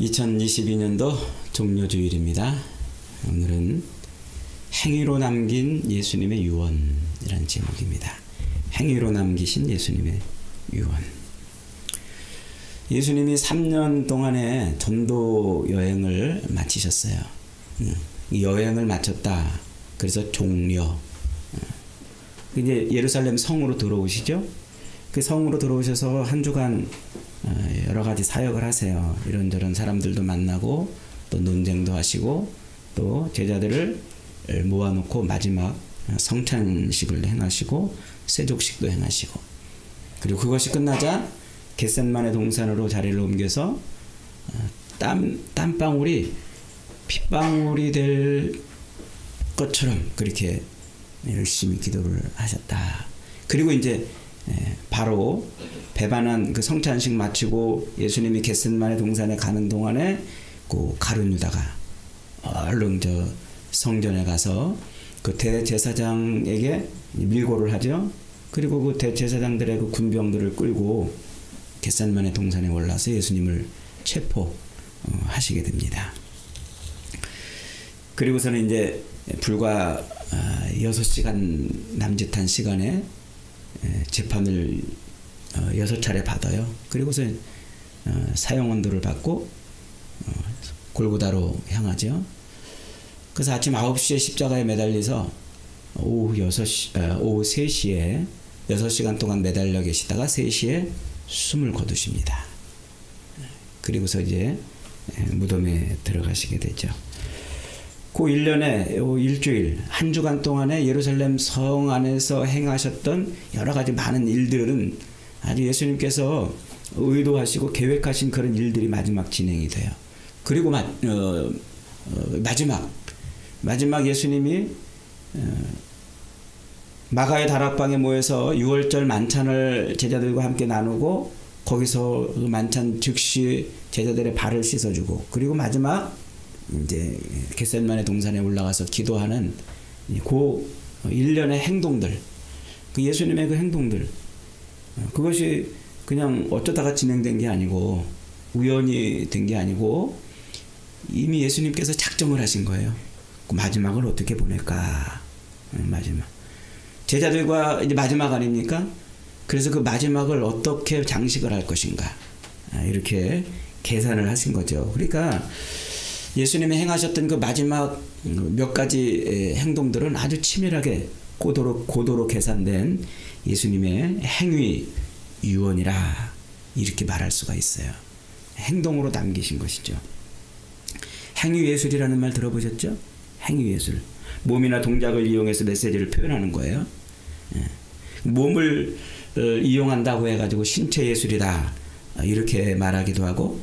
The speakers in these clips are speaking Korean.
2022년도 종료주일입니다. 오늘은 행위로 남긴 예수님의 유언이라는 제목입니다. 행위로 남기신 예수님의 유언. 예수님이 3년 동안의 전도 여행을 마치셨어요. 여행을 마쳤다. 그래서. 어, 이제 예루살렘 성으로 들어오시죠. 그 성으로 들어오셔서 한 주간 어, 여러 가지 사역을 하세요. 이런저런 사람들도 만나고 또 논쟁도 하시고 또 제자들을 모아놓고 마지막 성찬식을 행하시고 세족식도 행하시고 그리고 그것이 끝나자 겟셋만의 동산으로 자리를 옮겨서 어, 땀 땀방울이 핏방울이 될 것처럼 그렇게 열심히 기도를 하셨다. 그리고 이제 예, 바로 배반한 그 성찬식 마치고 예수님이 겟셋만의 동산에 가는 동안에 그 가룟 유다가 얼른 저 성전에 가서 그 대제사장에게 밀고를 하죠. 그리고 그 대제사장들의 그 군병들을 끌고 겟산만의 동산에 올라서 예수님을 체포하시게 됩니다. 그리고서는 이제 불과 6시간 남짓한 시간에 재판을 어, 여섯 차례 받아요. 그리고서 어, 사형 언도를 받고 어, 골고다로 향하죠. 그래서 아침 9시에 십자가에 매달려서 오후 6시, 오후 3시에 6시간 동안 매달려 계시다가 3시에 숨을 거두십니다. 그리고서 이제 무덤에 들어가시게 되죠. 그 1년에 일주일, 한 주간 동안에 예루살렘 성 안에서 행하셨던 여러 가지 많은 일들은 아주 예수님께서 의도하시고 계획하신 그런 일들이 마지막 진행이 돼요. 그리고 마, 어, 어, 마지막, 마지막 예수님이 어, 마가의 다락방에 모여서 6월절 만찬을 제자들과 함께 나누고 거기서 그 만찬 즉시 제자들의 발을 씻어주고 그리고 마지막 이제 겟셋만의 동산에 올라가서 기도하는 그 일련의 행동들, 그 예수님의 그 행동들, 그것이 그냥 어쩌다가 진행된 게 아니고 우연히 된 게 아니고 이미 예수님께서 작정을 하신 거예요. 그 마지막을 어떻게 보낼까? 마지막 제자들과 이제 마지막 아닙니까? 그래서 그 마지막을 어떻게 장식을 할 것인가 아, 이렇게 계산을 하신 거죠. 그러니까 예수님이 행하셨던 그 마지막 몇 가지 행동들은 아주 치밀하게 고도로 고도로 계산된 예수님의 행위 유언이라 이렇게 말할 수가 있어요. 행동으로 남기신 것이죠. 행위 예술이라는 말 들어보셨죠? 행위 예술. 몸이나 동작을 이용해서 메시지를 표현하는 거예요. 몸을 어, 이용한다고 해가지고 신체 예술이다 이렇게 말하기도 하고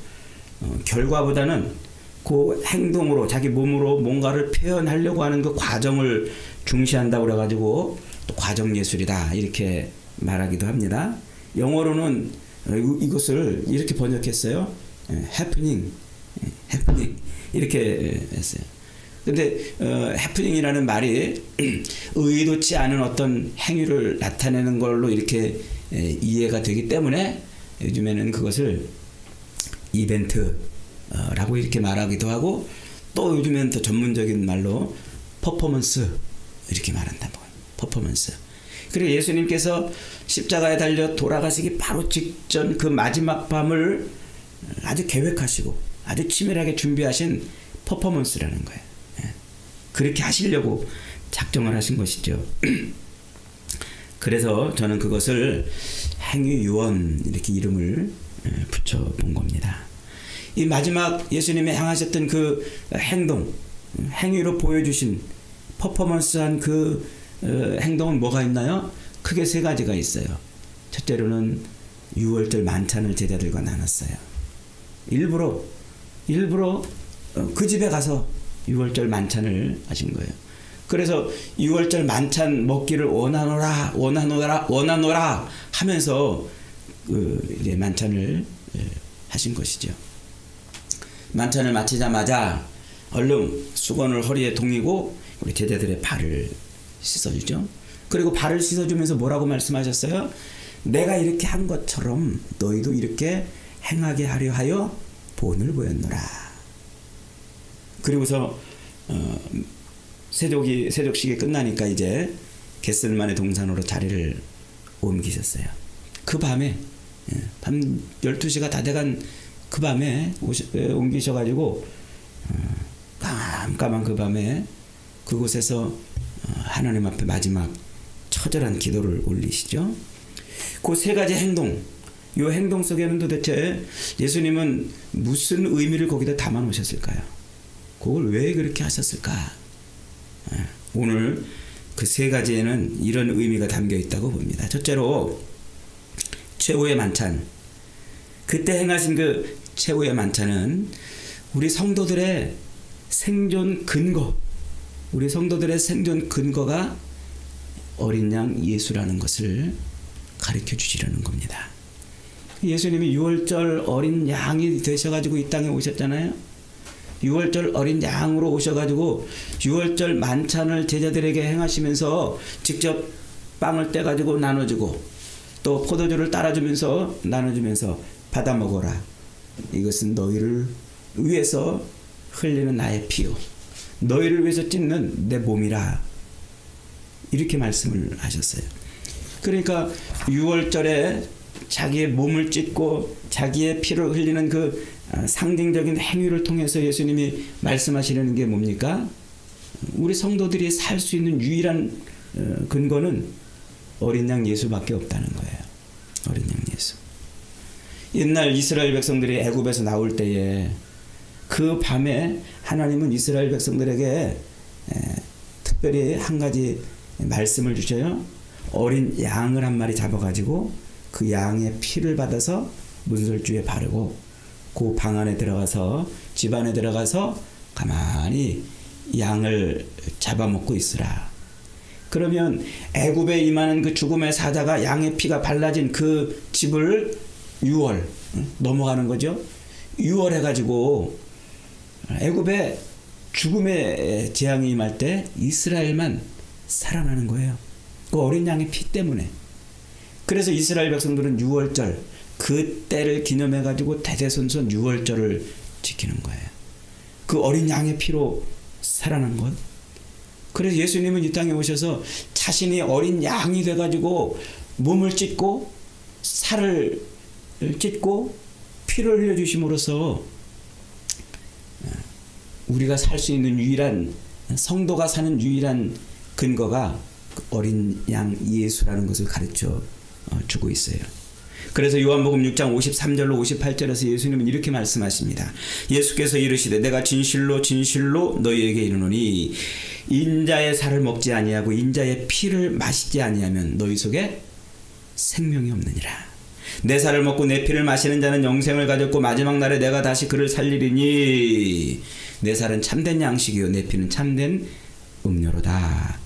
어, 결과보다는 그 행동으로 자기 몸으로 뭔가를 표현하려고 하는 그 과정을 중시한다고 그래가지고 또 과정 예술이다 이렇게 말하기도 합니다. 영어로는 이것을 이렇게 번역했어요. 해프닝, 해프닝 이렇게 했어요. 근데 어, 해프닝이라는 말이 의도치 않은 어떤 행위를 나타내는 걸로 이렇게 에, 이해가 되기 때문에 요즘에는 그것을 이벤트 라고 이렇게 말하기도 하고 또 요즘엔 더 전문적인 말로 퍼포먼스 이렇게 말한다 뭐 퍼포먼스 그리고 예수님께서 십자가에 달려 돌아가시기 바로 직전 그 마지막 밤을 아주 계획하시고 아주 치밀하게 준비하신 퍼포먼스라는 거예요. 예. 그렇게 하시려고 작정을 하신 것이죠. 그래서 저는 그것을 행위유언 이렇게 이름을 예, 붙여본 겁니다. 이 마지막 예수님이 행하셨던 그 행동, 행위로 보여주신 퍼포먼스한 그 어, 행동은 뭐가 있나요? 크게 세 가지가 있어요. 첫째로는 6월절 만찬을 제자들과 나눴어요. 일부러 일부러 어, 그 집에 가서 6월절 만찬을 하신 거예요. 그래서 6월절 만찬 먹기를 원하노라 원하노라 원하노라 하면서 그 이제 만찬을 예, 하신 것이죠. 만찬을 마치자마자 얼른 수건을 허리에 동이고 우리 제자들의 발을 씻어주죠. 그리고 발을 씻어주면서 뭐라고 말씀하셨어요? 내가 이렇게 한 것처럼 너희도 이렇게 행하게 하려 하여 본을 보였노라. 그리고서 어, 세족이 세족식이 끝나니까 이제 겟셀만의 동산으로 자리를 옮기셨어요. 그 밤에 예, 밤 12시가 다 돼간 그 밤에 오시, 에, 옮기셔가지고 어, 깜깜한 그 밤에 그곳에서 어, 하나님 앞에 마지막 처절한 기도를 올리시죠. 그 세 가지 행동, 이 행동 속에는 도대체 예수님은 무슨 의미를 거기다 담아 놓으셨을까요? 그걸 왜 그렇게 하셨을까? 예, 오늘 그 세 가지에는 이런 의미가 담겨 있다고 봅니다. 첫째로 최후의 만찬. 그때 행하신 그 최후의 만찬은 우리 성도들의 생존 근거, 우리 성도들의 생존 근거가 어린 양 예수라는 것을 가르쳐 주시려는 겁니다. 예수님이 6월절 어린 양이 되셔가지고 이 땅에 오셨잖아요. 6월절 어린 양으로 오셔가지고 6월절 만찬을 제자들에게 행하시면서 직접 빵을 떼가지고 나눠주고 또 포도주를 따라주면서 나눠주면서 받아 먹어라. 이것은 너희를 위해서 흘리는 나의 피요. 너희를 위해서 찢는 내 몸이라. 이렇게 말씀을 하셨어요. 그러니까 6월절에 자기의 몸을 찢고 자기의 피를 흘리는 그 아, 상징적인 행위를 통해서 예수님이 말씀하시려는 게 뭡니까? 우리 성도들이 살 수 있는 유일한 어, 근거는 어린 양 예수밖에 없다는 거예요. 어린 양 예수. 옛날 이스라엘 백성들이 애굽에서 나올 때에 그 밤에 하나님은 이스라엘 백성들에게 에, 특별히 한 가지 말씀을 주셔요. 어린 양을 한 마리 잡아가지고 그 양의 피를 받아서 문설주에 바르고 그 방 안에 들어가서 집 안에 들어가서 가만히 양을 잡아먹고 있으라. 그러면 애굽에 임하는 그 죽음의 사자가 양의 피가 발라진 그 집을 6월 넘어가는 거죠. 6월 해가지고 애굽에 죽음의 재앙이 임할 때 이스라엘만 살아나는 거예요. 그 어린 양의 피 때문에. 그래서 이스라엘 백성들은 6월절 그 때를 기념해 가지고 대대손손 6월절을 지키는 거예요. 그 어린 양의 피로 살아난 것. 그래서 예수님은 이 땅에 오셔서 자신이 어린 양이 돼 가지고 몸을 찢고 살을 찢고 피를 흘려 주심으로써 우리가 살 수 있는 유일한 성도가 사는 유일한 근거가 그 어린 양 예수라는 것을 가르쳐 어, 주고 있어요. 그래서 요한복음 6장 53절로 58절에서 예수님은 이렇게 말씀하십니다. 예수께서 이르시되 내가 진실로 진실로 너희에게 이르노니 인자의 살을 먹지 아니하고 인자의 피를 마시지 아니하면 너희 속에 생명이 없느니라. 내 살을 먹고 내 피를 마시는 자는 영생을 가졌고 마지막 날에 내가 다시 그를 살리리니 내 살은 참된 양식이요 내 피는 참된 음료로다.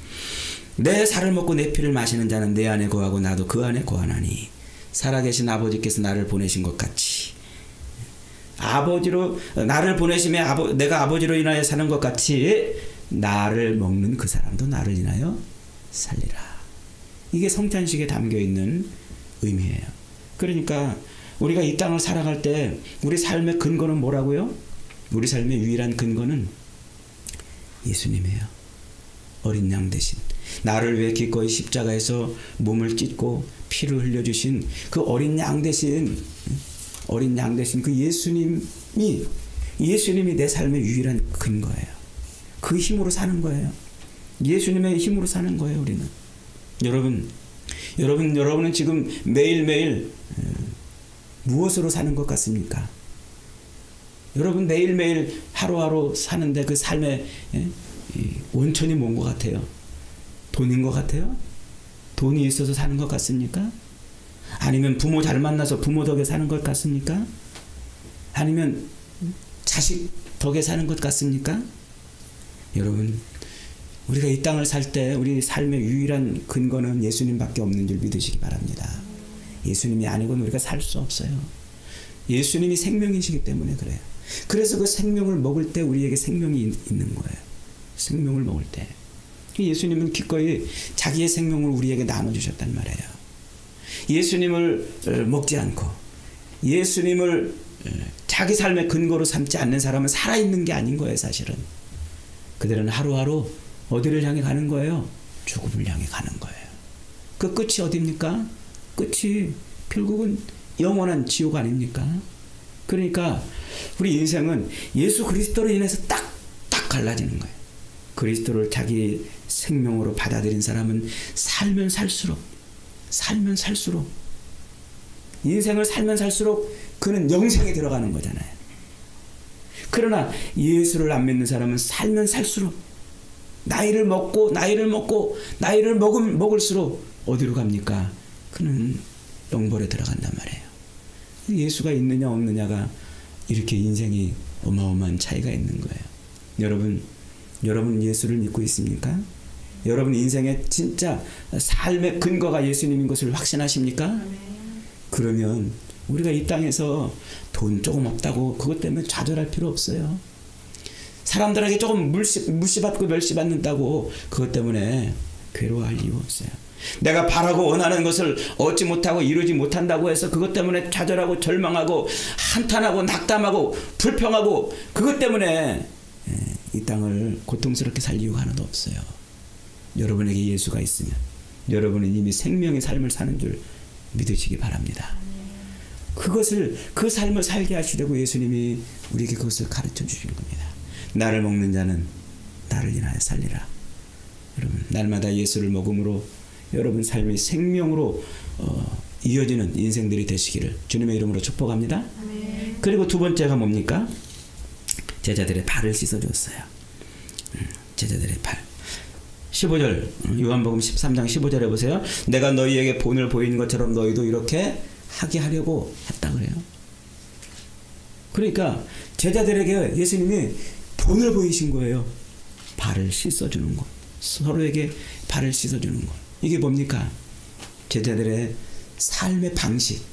내 살을 먹고 내 피를 마시는 자는 내 안에 거하고 나도 그 안에 거하나니 살아계신 아버지께서 나를 보내신 것 같이 아버지로 나를 보내심에 아버, 내가 아버지로 인하여 사는 것 같이 나를 먹는 그 사람도 나를 인하여 살리라. 이게 성찬식에 담겨 있는 의미예요. 그러니까 우리가 이 땅을 살아갈 때 우리 삶의 근거는 뭐라고요? 우리 삶의 유일한 근거는 예수님이에요. 어린 양 대신 나를 위해 기꺼이 십자가에서 몸을 찢고 피를 흘려주신 그 어린 양 대신 어린 양 대신 그 예수님이 예수님이 내 삶의 유일한 근거예요. 그 힘으로 사는 거예요. 예수님의 힘으로 사는 거예요. 우리는 여러분 여러분 여러분은 지금 매일 매일 무엇으로 사는 것 같습니까? 여러분 매일매일 하루하루 사는데 그 삶의 예? 원천이 뭔 것 같아요? 돈인 것 같아요? 돈이 있어서 사는 것 같습니까? 아니면 부모 잘 만나서 부모 덕에 사는 것 같습니까? 아니면 자식 덕에 사는 것 같습니까? 여러분, 우리가 이 땅을 살 때 우리 삶의 유일한 근거는 예수님밖에 없는 줄 믿으시기 바랍니다. 예수님이 아니고는 우리가 살 수 없어요. 예수님이 생명이시기 때문에 그래요. 그래서 그 생명을 먹을 때 우리에게 생명이 있는 거예요. 생명을 먹을 때. 예수님은 기꺼이 자기의 생명을 우리에게 나눠주셨단 말이에요. 예수님을 먹지 않고 예수님을 자기 삶의 근거로 삼지 않는 사람은 살아있는 게 아닌 거예요, 사실은. 그들은 하루하루 어디를 향해 가는 거예요? 죽음을 향해 가는 거예요. 그 끝이 어딥니까? 끝이 결국은 영원한 지옥 아닙니까? 그러니까 우리 인생은 예수 그리스도로 인해서 딱, 딱 갈라지는 거예요. 그리스도를 자기 생명으로 받아들인 사람은 살면 살수록, 살면 살수록, 인생을 살면 살수록 그는 영생에 들어가는 거잖아요. 그러나 예수를 안 믿는 사람은 살면 살수록 나이를 먹고 나이를 먹고 나이를 먹음 먹을수록 어디로 갑니까? 그는 영벌에 들어간단 말이에요. 예수가 있느냐 없느냐가 이렇게 인생이 어마어마한 차이가 있는 거예요. 여러분, 여러분 예수를 믿고 있습니까? 여러분 인생의 진짜 삶의 근거가 예수님인 것을 확신하십니까? 그러면 우리가 이 땅에서 돈 조금 없다고 그것 때문에 좌절할 필요 없어요. 사람들에게 조금 무시받고 멸시받는다고 그것 때문에 괴로워할 이유 없어요. 내가 바라고 원하는 것을 얻지 못하고 이루지 못한다고 해서 그것 때문에 좌절하고 절망하고 한탄하고 낙담하고 불평하고 그것 때문에 예, 이 땅을 고통스럽게 살 이유가 하나도 없어요. 여러분에게 예수가 있으면 여러분은 이미 생명의 삶을 사는 줄 믿으시기 바랍니다. 그것을 그 삶을 살게 하시려고 예수님이 우리에게 그것을 가르쳐 주신 겁니다. 나를 먹는 자는 나를 인하여 살리라. 여러분 날마다 예수를 먹음으로 여러분 삶이 생명으로 어, 이어지는 인생들이 되시기를 주님의 이름으로 축복합니다. 그리고 두 번째가 뭡니까? 제자들의 발을 씻어줬어요. 음, 제자들의 발. 15절 요한복음 13장 15절에 보세요. 내가 너희에게 본을 보이는 것처럼 너희도 이렇게 하게 하려고 했다 그래요. 그러니까 제자들에게 예수님이 본을 보이신 거예요. 발을 씻어주는 것. 서로에게 발을 씻어주는 것. 이게 뭡니까? 제자들의 삶의 방식.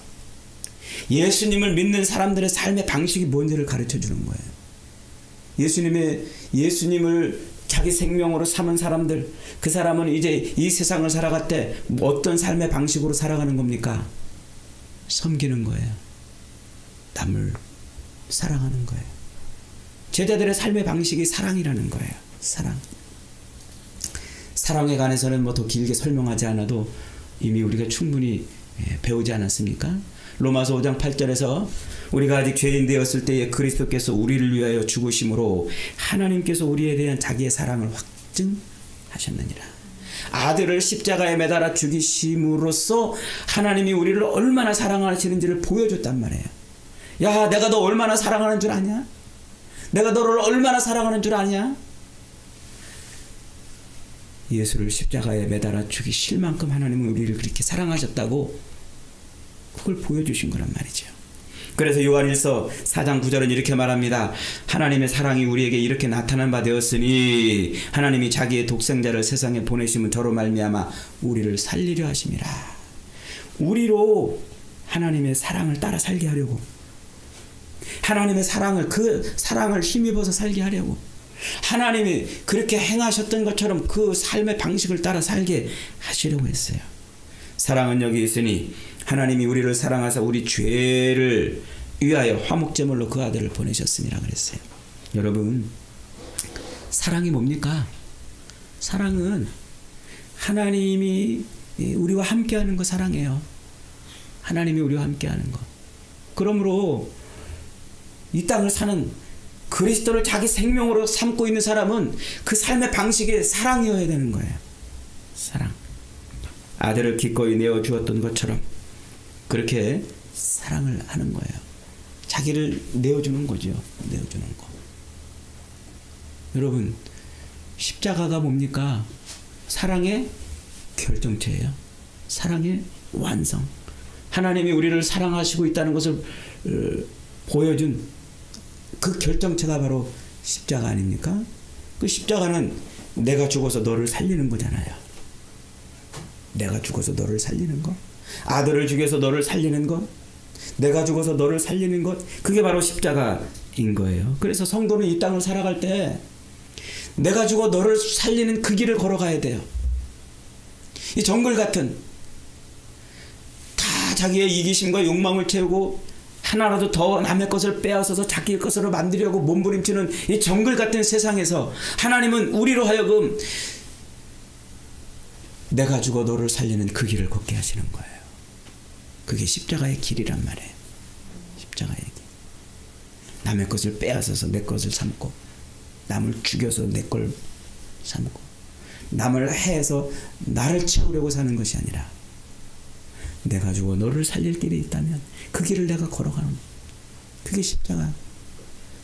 예수님을 믿는 사람들의 삶의 방식이 뭔지를 가르쳐 주는 거예요. 예수님의 예수님을 자기 생명으로 삼은 사람들, 그 사람은 이제 이 세상을 살아갈 때 어떤 삶의 방식으로 살아가는 겁니까? 섬기는 거예요. 남을 사랑하는 거예요. 제자들의 삶의 방식이 사랑이라는 거예요. 사랑. 사랑에 관해서는 뭐 더 길게 설명하지 않아도 이미 우리가 충분히 예, 배우지 않았습니까? 로마서 5장 8절에서 우리가 아직 죄인 되었을 때에 그리스도께서 우리를 위하여 죽으심으로 하나님께서 우리에 대한 자기의 사랑을 확증하셨느니라. 아들을 십자가에 매달아 죽이심으로써 하나님이 우리를 얼마나 사랑하시는지를 보여줬단 말이에요. 야, 내가 너 얼마나 사랑하는 줄 아냐? 내가 너를 얼마나 사랑하는 줄 아냐? 예수를 십자가에 매달아 죽이실 만큼 하나님은 우리를 그렇게 사랑하셨다고 그걸 보여주신 거란 말이죠. 그래서 요한일서 4장 9절은 이렇게 말합니다. 하나님의 사랑이 우리에게 이렇게 나타난 바 되었으니 하나님이 자기의 독생자를 세상에 보내심은 저로 말미암아 우리를 살리려 하심이라. 우리로 하나님의 사랑을 따라 살게 하려고 하나님의 사랑을 그 사랑을 힘입어서 살게 하려고 하나님이 그렇게 행하셨던 것처럼 그 삶의 방식을 따라 살게 하시려고 했어요. 사랑은 여기 있으니 하나님이 우리를 사랑하사 우리 죄를 위하여 화목제물로 그 아들을 보내셨습니다 그랬어요. 여러분 사랑이 뭡니까? 사랑은 하나님이 우리와 함께하는 거 사랑해요. 하나님이 우리와 함께하는 거. 그러므로 이 땅을 사는 그리스도를 자기 생명으로 삼고 있는 사람은 그 삶의 방식이 사랑이어야 되는 거예요. 사랑. 아들을 기꺼이 내어 주었던 것처럼 그렇게 사랑을 하는 거예요. 자기를 내어주는 거죠. 내어주는 거. 여러분, 십자가가 뭡니까? 사랑의 결정체예요. 사랑의 완성. 하나님이 우리를 사랑하시고 있다는 것을 어, 보여준 그 결정체가 바로 십자가 아닙니까? 그 십자가는 내가 죽어서 너를 살리는 거잖아요. 내가 죽어서 너를 살리는 것. 아들을 죽여서 너를 살리는 것. 내가 죽어서 너를 살리는 것. 그게 바로 십자가인 거예요. 그래서 성도는 이 땅을 살아갈 때 내가 죽어 너를 살리는 그 길을 걸어가야 돼요. 이 정글 같은 다 자기의 이기심과 욕망을 채우고 하나라도 더 남의 것을 빼앗아서 자기 것으로 만들려고 몸부림치는 이 정글 같은 세상에서 하나님은 우리로 하여금 내가 죽어 너를 살리는 그 길을 걷게 하시는 거예요. 그게 십자가의 길이란 말이에요. 십자가의 길. 남의 것을 빼앗아서 내 것을 삼고 남을 죽여서 내 걸 삼고 남을 해서 나를 채우려고 사는 것이 아니라 내가 죽어 너를 살릴 길이 있다면 그 길을 내가 걸어가는 그게 십자가.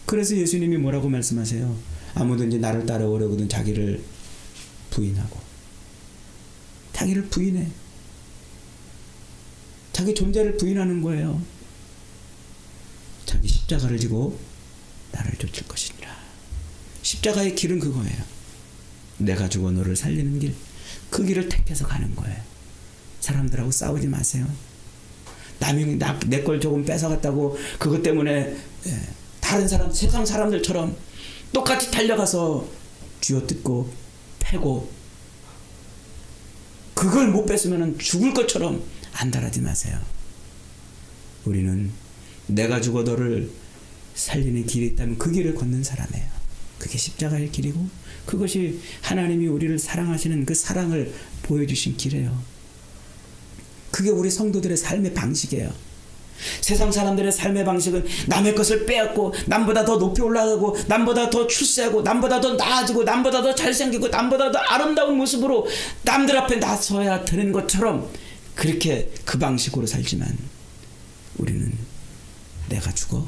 그래서 예수님이 뭐라고 말씀하세요? 아무든지 나를 따라오려거든 자기를 부인하고 자기를 부인해. 자기 존재를 부인하는 거예요. 자기 십자가를 지고 나를 쫓을 것이니라. 십자가의 길은 그거예요. 내가 죽어 너를 살리는 길. 그 길을 택해서 가는 거예요. 사람들하고 싸우지 마세요. 남이 내 걸 조금 뺏어갔다고 그것 때문에 예, 다른 사람 세상 사람들처럼 똑같이 달려가서 쥐어뜯고 패고 그걸 못 뺏으면 죽을 것처럼 안달하지 마세요. 우리는 내가 죽어 너를 살리는 길이 있다면 그 길을 걷는 사람이에요. 그게 십자가의 길이고 그것이 하나님이 우리를 사랑하시는 그 사랑을 보여주신 길이에요. 그게 우리 성도들의 삶의 방식이에요. 세상 사람들의 삶의 방식은 남의 것을 빼앗고 남보다 더 높이 올라가고 남보다 더 출세하고 남보다 더 나아지고 남보다 더 잘생기고 남보다 더 아름다운 모습으로 남들 앞에 나서야 되는 것처럼 그렇게 그 방식으로 살지만 우리는 내가 죽어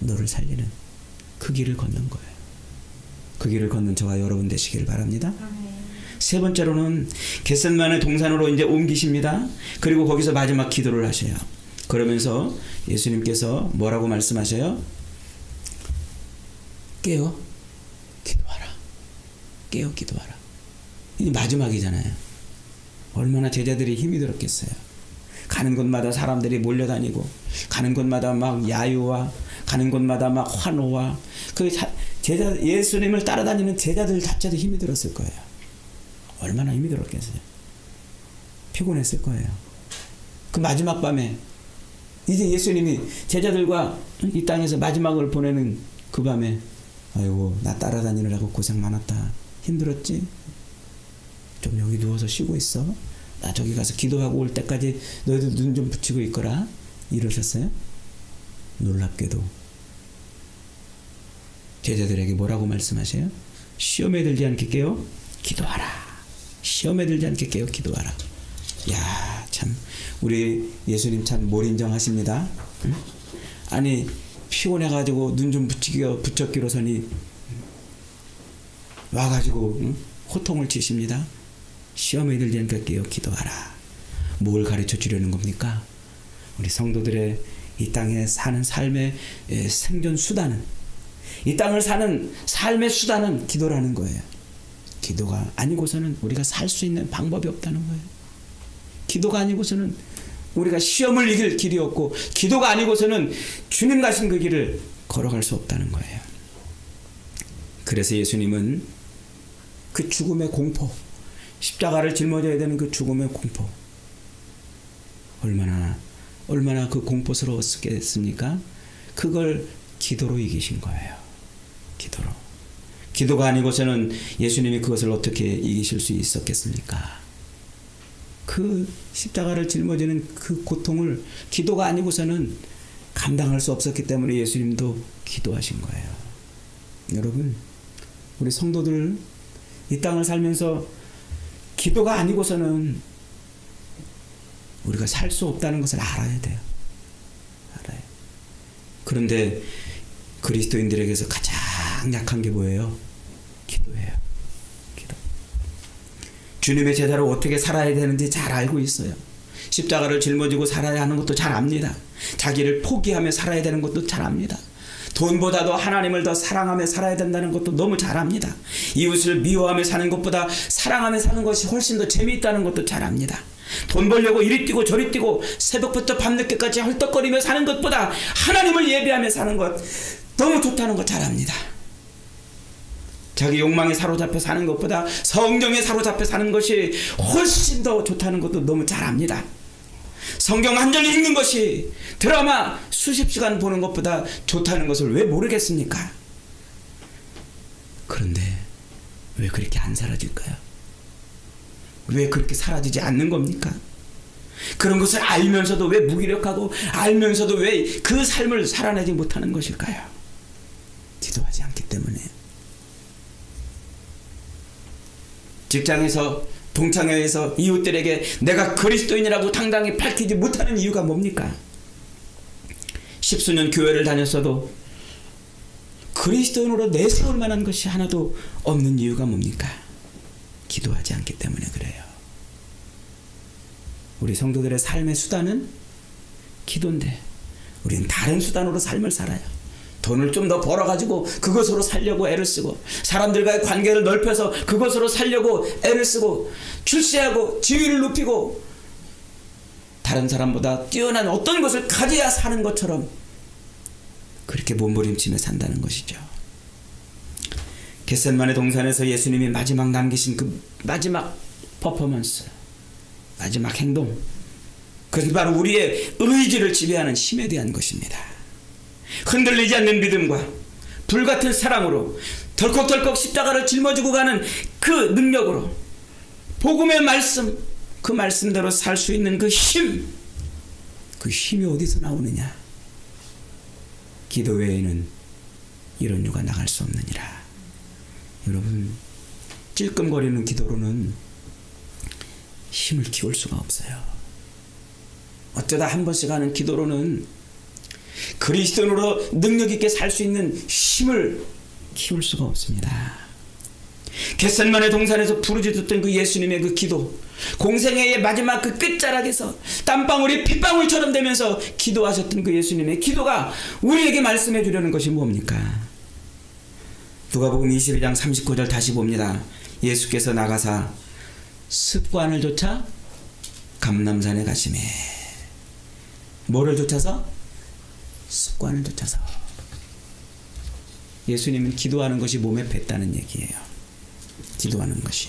너를 살리는 그 길을 걷는 거예요. 그 길을 걷는 저와 여러분 되시길 바랍니다. 세 번째로는 겟셋만의 동산으로 이제 옮기십니다. 그리고 거기서 마지막 기도를 하셔요. 그러면서 예수님께서 뭐라고 말씀하셔요? 깨어 기도하라. 깨어 기도하라. 이 마지막이잖아요. 얼마나 제자들이 힘이 들었겠어요. 가는 곳마다 사람들이 몰려다니고 가는 곳마다 막 야유와 가는 곳마다 막 환호와 그 제자 예수님을 따라다니는 제자들 자체도 힘이 들었을 거예요. 얼마나 힘이 들었겠어요. 피곤했을 거예요. 그 마지막 밤에 이제 예수님이 제자들과 이 땅에서 마지막을 보내는 그 밤에 아이고 나 따라다니느라고 고생 많았다. 힘들었지? 좀 여기 누워서 쉬고 있어. 나 저기 가서 기도하고 올 때까지 너희들 눈 좀 붙이고 있거라. 이러셨어요? 놀랍게도 제자들에게 뭐라고 말씀하세요? 시험에 들지 않게 깨어 기도하라. 시험에 들지 않게 깨어 기도하라. 야, 참 우리 예수님 참 몰인정하십니다. 응? 아니 피곤해 가지고 눈 좀 붙이기가 붙였기로 서니 와 가지고 응? 호통을 치십니다. 시험에 들지 않게 깨어 기도하라. 뭘 가르쳐 주려는 겁니까? 우리 성도들의 이 땅에 사는 삶의 생존 수단은 이 땅을 사는 삶의 수단은 기도라는 거예요. 기도가 아니고서는 우리가 살 수 있는 방법이 없다는 거예요. 기도가 아니고서는 우리가 시험을 이길 길이 없고 기도가 아니고서는 주님 가신 그 길을 걸어갈 수 없다는 거예요. 그래서 예수님은 그 죽음의 공포, 십자가를 짊어져야 되는 그 죽음의 공포, 얼마나 얼마나 그 공포스러웠겠습니까? 그걸 기도로 이기신 거예요. 기도로. 기도가 아니고서는 예수님이 그것을 어떻게 이기실 수 있었겠습니까? 그 십자가를 짊어지는 그 고통을 기도가 아니고서는 감당할 수 없었기 때문에 예수님도 기도하신 거예요. 여러분, 우리 성도들 이 땅을 살면서 기도가 아니고서는 우리가 살 수 없다는 것을 알아야 돼요. 알아요. 그런데 그리스도인들에게서 가장 약한 게 뭐예요? 기도예요. 기도. 주님의 제자로 어떻게 살아야 되는지 잘 알고 있어요. 십자가를 짊어지고 살아야 하는 것도 잘 압니다. 자기를 포기하며 살아야 되는 것도 잘 압니다. 돈보다도 하나님을 더 사랑하며 살아야 된다는 것도 너무 잘 압니다. 이웃을 미워하며 사는 것보다 사랑하며 사는 것이 훨씬 더 재미있다는 것도 잘 압니다. 돈 벌려고 이리 뛰고 저리 뛰고 새벽부터 밤늦게까지 헐떡거리며 사는 것보다 하나님을 예배하며 사는 것 너무 좋다는 거 잘 압니다. 자기 욕망에 사로잡혀 사는 것보다 성경에 사로잡혀 사는 것이 훨씬 더 좋다는 것도 너무 잘 압니다. 성경 한 절 읽는 것이 드라마 수십 시간 보는 것보다 좋다는 것을 왜 모르겠습니까? 그런데 왜 그렇게 안 사라질까요? 왜 그렇게 사라지지 않는 겁니까? 그런 것을 알면서도 왜 무기력하고 알면서도 왜 그 삶을 살아내지 못하는 것일까요? 기도하지 않기 때문에. 직장에서 동창회에서 이웃들에게 내가 그리스도인이라고 당당히 밝히지 못하는 이유가 뭡니까? 십수년 교회를 다녔어도 그리스도인으로 내세울 만한 것이 하나도 없는 이유가 뭡니까? 기도하지 않기 때문에 그래요. 우리 성도들의 삶의 수단은 기도인데 우리는 다른 수단으로 삶을 살아요. 돈을 좀 더 벌어가지고 그것으로 살려고 애를 쓰고 사람들과의 관계를 넓혀서 그것으로 살려고 애를 쓰고 출세하고 지위를 높이고 다른 사람보다 뛰어난 어떤 것을 가져야 사는 것처럼 그렇게 몸부림치며 산다는 것이죠. 겟셋만의 동산에서 예수님이 마지막 남기신 그 마지막 퍼포먼스, 마지막 행동, 그것이 바로 우리의 의지를 지배하는 힘에 대한 것입니다. 흔들리지 않는 믿음과 불같은 사랑으로 덜컥덜컥 십자가를 짊어지고 가는 그 능력으로 복음의 말씀, 그 말씀대로 살 수 있는 그 힘, 그 힘이 어디서 나오느냐? 기도 외에는 이런 유가 나갈 수 없느니라. 여러분, 찔끔거리는 기도로는 힘을 키울 수가 없어요. 어쩌다 한 번씩 하는 기도로는 그리스도인으로 능력 있게 살 수 있는 힘을 키울 수가 없습니다. 겟셋만의 동산에서 부르짖었던 그 예수님의 그 기도, 공생애의 마지막 그 끝자락에서 땀방울이 핏방울처럼 되면서 기도하셨던 그 예수님의 기도가 우리에게 말씀해 주려는 것이 뭡니까? 누가복음 22장 39절 다시 봅니다. 예수께서 나가사 습관을 쫓아 감남산에 가시매 뭐를 쫓아서? 습관을 쫓아서 예수님은 기도하는 것이 몸에 뱄다는 얘기예요. 기도하는 것이.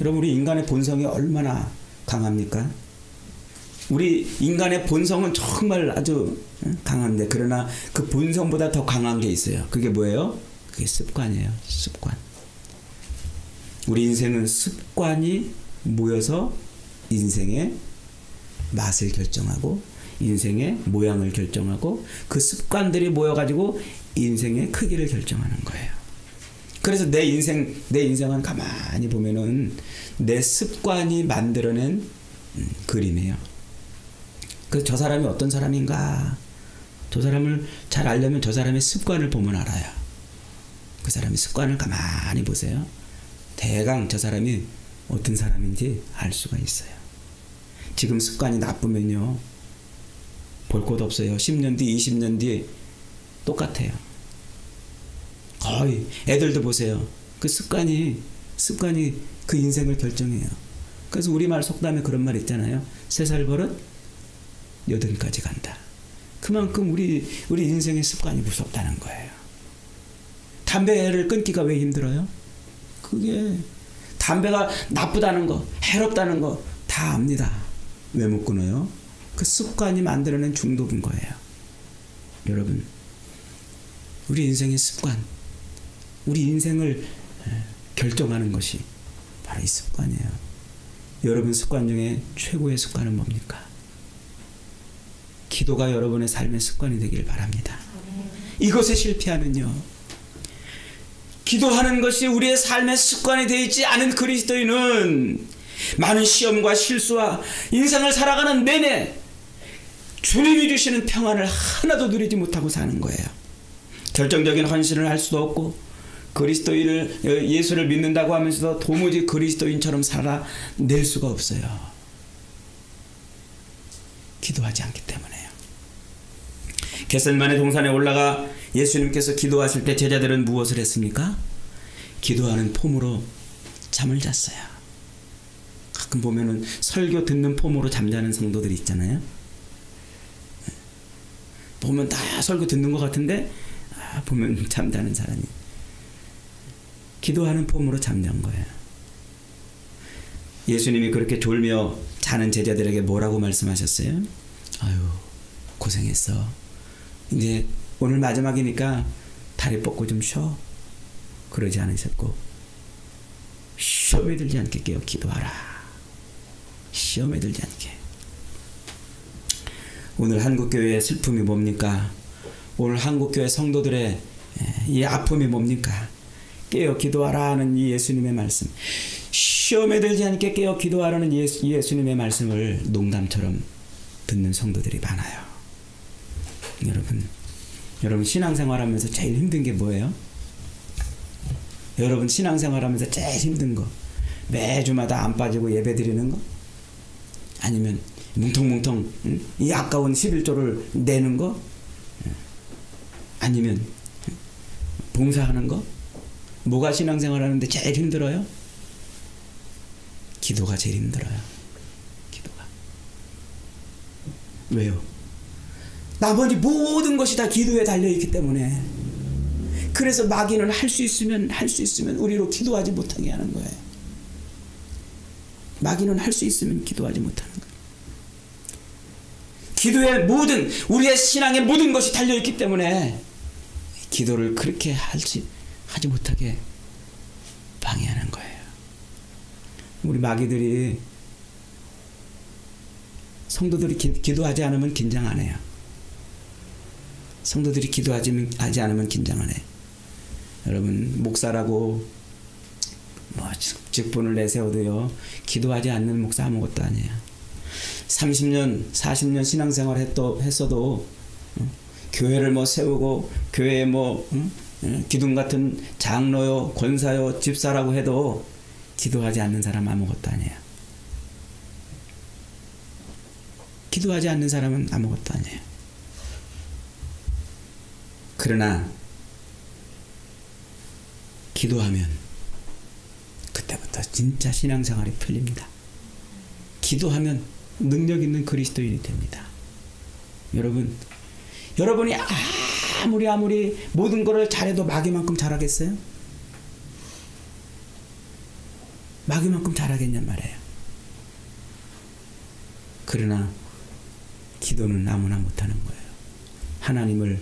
여러분 우리 인간의 본성이 얼마나 강합니까? 우리 인간의 본성은 정말 아주 강한데 그러나 그 본성보다 더 강한 게 있어요. 그게 뭐예요? 그게 습관이에요. 습관. 우리 인생은 습관이 모여서 인생의 맛을 결정하고 인생의 모양을 결정하고 그 습관들이 모여가지고 인생의 크기를 결정하는 거예요. 그래서 내 인생 내 인생은 가만히 보면은 내 습관이 만들어낸 음, 그림이에요. 그저 사람이 어떤 사람인가? 저 사람을 잘 알려면 저 사람의 습관을 보면 알아요. 그 사람의 습관을 가만히 보세요. 대강 저 사람이 어떤 사람인지 알 수가 있어요. 지금 습관이 나쁘면요. 볼 곳 없어요. 10년 뒤, 20년 뒤 똑같아요. 거의 애들도 보세요. 그 습관이 습관이 그 인생을 결정해요. 그래서 우리말 속담에 그런 말 있잖아요. 세 살 버릇 여든까지 간다. 그만큼 우리 우리 인생의 습관이 무섭다는 거예요. 담배를 끊기가 왜 힘들어요? 그게 담배가 나쁘다는 거, 해롭다는 거 다 압니다. 왜 못 끊어요? 그 습관이 만들어낸 중독인 거예요. 여러분, 우리 인생의 습관, 우리 인생을 결정하는 것이 바로 이 습관이에요. 여러분 습관 중에 최고의 습관은 뭡니까? 기도가 여러분의 삶의 습관이 되길 바랍니다. 이것에 실패하면요. 기도하는 것이 우리의 삶의 습관이 되어 있지 않은 그리스도인은 많은 시험과 실수와 인생을 살아가는 내내 주님이 주시는 평안을 하나도 누리지 못하고 사는 거예요. 결정적인 헌신을 할 수도 없고 그리스도인을 예수를 믿는다고 하면서도 도무지 그리스도인처럼 살아낼 수가 없어요. 기도하지 않기 때문에요. 겟셀만의 동산에 올라가 예수님께서 기도하실 때 제자들은 무엇을 했습니까? 기도하는 폼으로 잠을 잤어요. 가끔 보면은 설교 듣는 폼으로 잠자는 성도들 있잖아요. 보면 다 설교 듣는 것 같은데 아, 보면 잠자는 사람이 기도하는 폼으로 잠잔 거예요. 예수님이 그렇게 졸며 자는 제자들에게 뭐라고 말씀하셨어요? 아유 고생했어. 이제 오늘 마지막이니까 다리 뻗고 좀 쉬어. 그러지 않으셨고 시험에 들지 않게 깨어 기도하라. 시험에 들지 않게. 오늘 한국 교회의 슬픔이 뭡니까? 오늘 한국 교회 성도들의 이 아픔이 뭡니까? 깨어 기도하라는 이 예수님의 말씀. 시험에 들지 않게 깨어 기도하라는 예수, 예수님의 말씀을 농담처럼 듣는 성도들이 많아요. 여러분, 여러분 신앙생활 하면서 제일 힘든 게 뭐예요? 여러분 신앙생활 하면서 제일 힘든 거 매주마다 안 빠지고 예배 드리는 거? 아니면 뭉텅뭉텅 응? 이 아까운 11조를 내는 거? 아니면 봉사하는 거? 뭐가 신앙생활 하는데 제일 힘들어요? 기도가 제일 힘들어요. 기도가. 왜요? 나머지 모든 것이 다 기도에 달려 있기 때문에 그래서 마귀는 할 수 있으면 할 수 있으면 우리로 기도하지 못하게 하는 거예요. 마귀는 할 수 있으면 기도하지 못하는 거예요. 기도의 모든 우리의 신앙의 모든 것이 달려 있기 때문에 기도를 그렇게 하지 하지 못하게 방해하는 거예요. 우리 마귀들이 성도들이 기, 기도하지 않으면 긴장 안 해요. 성도들이 기도하지 하지 않으면 긴장 안 해. 여러분 목사라고 뭐 직- 직분을 내세워도요 기도하지 않는 목사 아무것도 아니에요. 30년, 40년 신앙생활 했도, 했어도 어, 교회를 뭐 세우고 교회에 뭐 응? 응? 기둥 같은 장로요, 권사요, 집사라고 해도 기도하지 않는 사람 아무것도 아니에요. 기도하지 않는 사람은 아무것도 아니에요. 그러나 기도하면 그때부터 진짜 신앙생활이 풀립니다. 기도하면 능력 있는 그리스도인이 됩니다. 여러분, 여러분이 아무리 아무리 모든 것을 잘해도 마귀만큼 잘하겠어요? 마귀만큼 잘하겠냔 말이에요. 그러나 기도는 아무나 못하는 거예요. 하나님을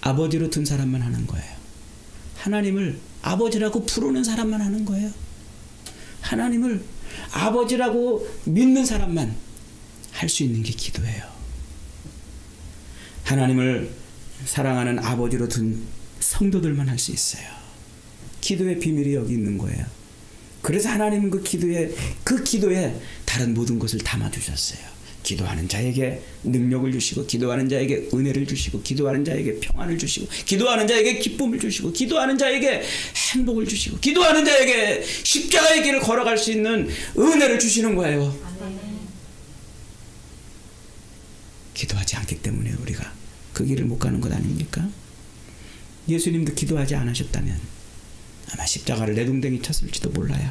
아버지로 둔 사람만 하는 거예요. 하나님을 아버지라고 부르는 사람만 하는 거예요. 하나님을 아버지라고 믿는 사람만 할 수 있는 게 기도예요. 하나님을 사랑하는 아버지로 둔 성도들만 할 수 있어요. 기도의 비밀이 여기 있는 거예요. 그래서 하나님은 그 기도에 그 기도에 다른 모든 것을 담아 주셨어요. 기도하는 자에게 능력을 주시고 기도하는 자에게 은혜를 주시고 기도하는 자에게 평안을 주시고 기도하는 자에게 기쁨을 주시고 기도하는 자에게 행복을 주시고 기도하는 자에게 십자가의 길을 걸어갈 수 있는 은혜를 주시는 거예요. 기도하지 않기 때문에 우리가 그 길을 못 가는 것 아닙니까? 예수님도 기도하지 않으셨다면 아마 십자가를 내동댕이 쳤을지도 몰라요.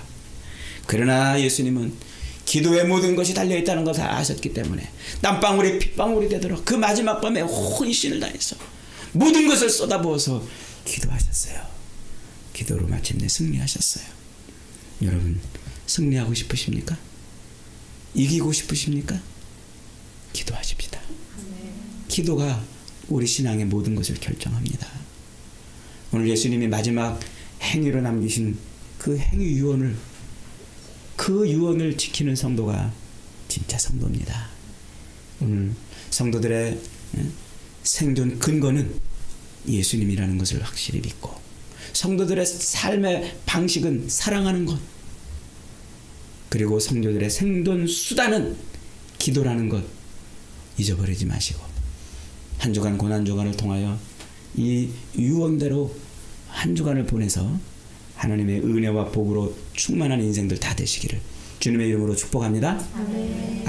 그러나 예수님은 기도의 모든 것이 달려 있다는 것을 아셨기 때문에 땀방울이 핏방울이 되도록 그 마지막 밤에 혼신을 다해서 모든 것을 쏟아부어서 기도하셨어요. 기도로 마침내 승리하셨어요. 여러분 승리하고 싶으십니까? 이기고 싶으십니까? 기도하십시다. 기도가 우리 신앙의 모든 것을 결정합니다. 오늘 예수님이 마지막 행위로 남기신 그 행위 유언을 그 유언을 지키는 성도가 진짜 성도입니다. 오늘 성도들의 예, 생존 근거는 예수님이라는 것을 확실히 믿고 성도들의 삶의 방식은 사랑하는 것 그리고 성도들의 생존 수단은 기도라는 것 잊어버리지 마시고 한 주간 고난 주간을 통하여 이 유언대로 한 주간을 보내서 하나님의 은혜와 복으로 충만한 인생들 다 되시기를 주님의 이름으로 축복합니다. 아멘.